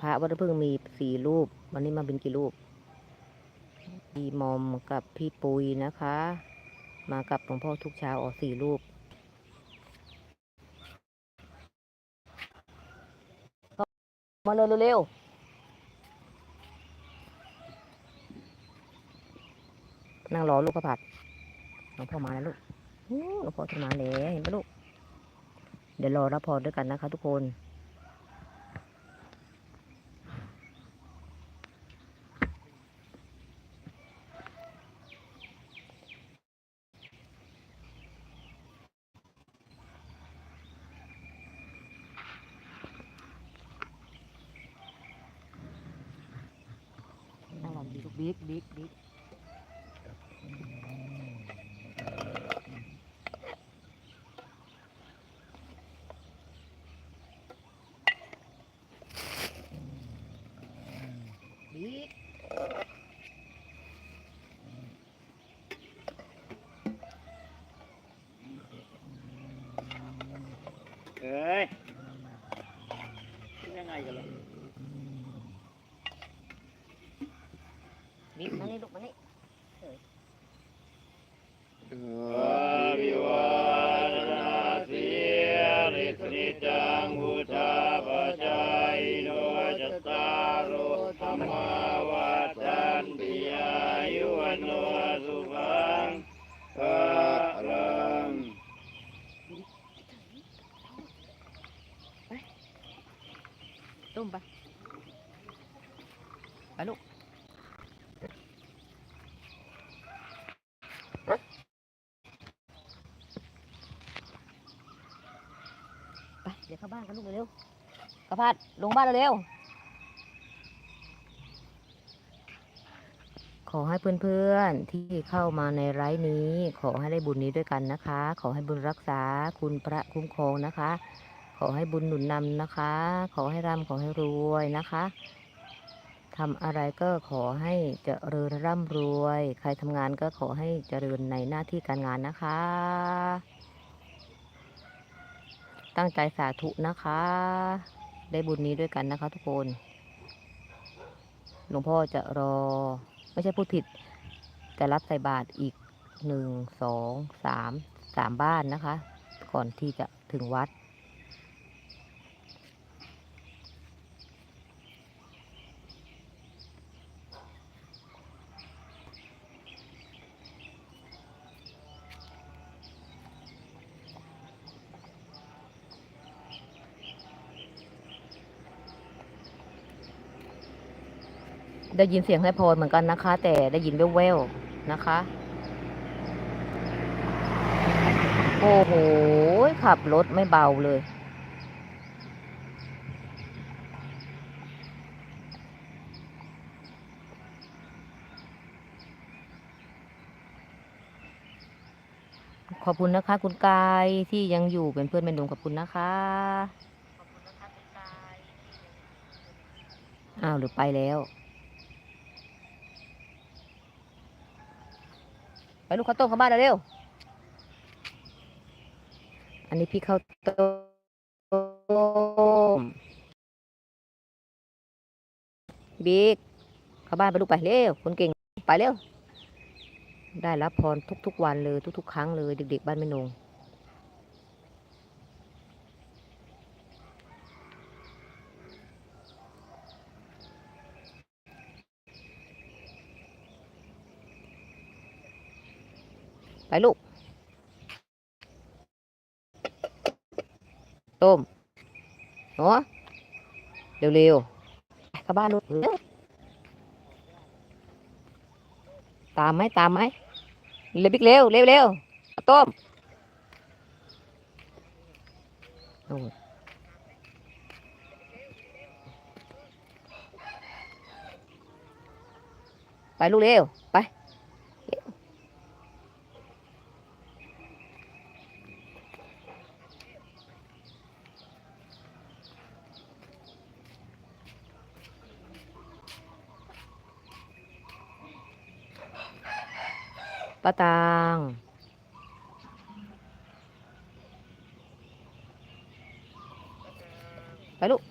พระวัดพึ่งมีสี่รูป วันนี้มาเป็นกี่รูปพี่มอมกับพี่ปุยนะคะ มากับหลวงพ่อทุกเช้าออกสี่รูปมาเลยเร็วๆนั่งรอลูกพระผัดหลวงพ่อมาแล้วลูกหลวงพ่อจะมาแล้วเห็นไหมลูก เดี๋ยวรอรับพรด้วยกันนะคะทุกคน นั่งรอดีลูก บิ๊กบิ๊กบิ๊กบิ๊ก เอ้ยคิดยังไงกันล่ะ บิ๊กมานี่ลูกมานี่ อาวิวัฒนาสีริสนิจังพุทธาปัจจายโนจตตารโอธรรมาวัฏันติอายุวันโนสุขังภะลัง ตุ้มไปไปลูกไปเดี๋ยวเข้าบ้านกันลูกเร็วกระพัดลงบ้านเร็วขอให้เพื่อนๆที่เข้ามาในไลฟ์นี้ ขอให้ได้บุญนี้ด้วยกันนะคะ ขอให้บุญรักษาคุณพระคุ้มครองนะคะ ขอให้บุญหนุนนำนะคะ ขอให้ร่ำขอให้รวยนะคะทำอะไรก็ขอให้เจริญร่ำรวย ใครทำงานก็ขอให้เจริญในหน้าที่การงานนะคะ ตั้งใจสาธุนะคะ ได้บุญนี้ด้วยกันนะคะทุกคน หลวงพ่อจะรอ ไม่ใช่พูดผิด จะรับใส่บาตรอีกหนึ่งสองสามสามบ้านนะคะ ก่อนที่จะถึงวัด ได้ยินเสียงให้พรเหมือนกันนะคะ แต่ได้ยินแว่วๆนะคะ โอ้โห ขับรถไม่เบาเลย ขอบคุณนะคะ คุณกายที่ยังอยู่เป็นเพื่อนเป็นดงขอบคุณนะคะอ้าวหรือไปแล้ว ไปลูกข้าวต้มเข้าบ้านเร็วอันนี้พี่ข้าวต้มบิ๊กเข้าบ้านไปลูกไปเร็วคนเก่งไปเร็วได้รับพรทุกๆวันเลยทุก ๆ ครั้งเลยเด็กๆบ้านแม่นง ไปลูก ต้มเนาะเร็วๆไปเข้าบ้านลูกเร็วตามไหมตามไหมเร็วบิ๊กเร็วเร็วเร็วต้มไปลูกเร็ว ไปป้าตางไปลูก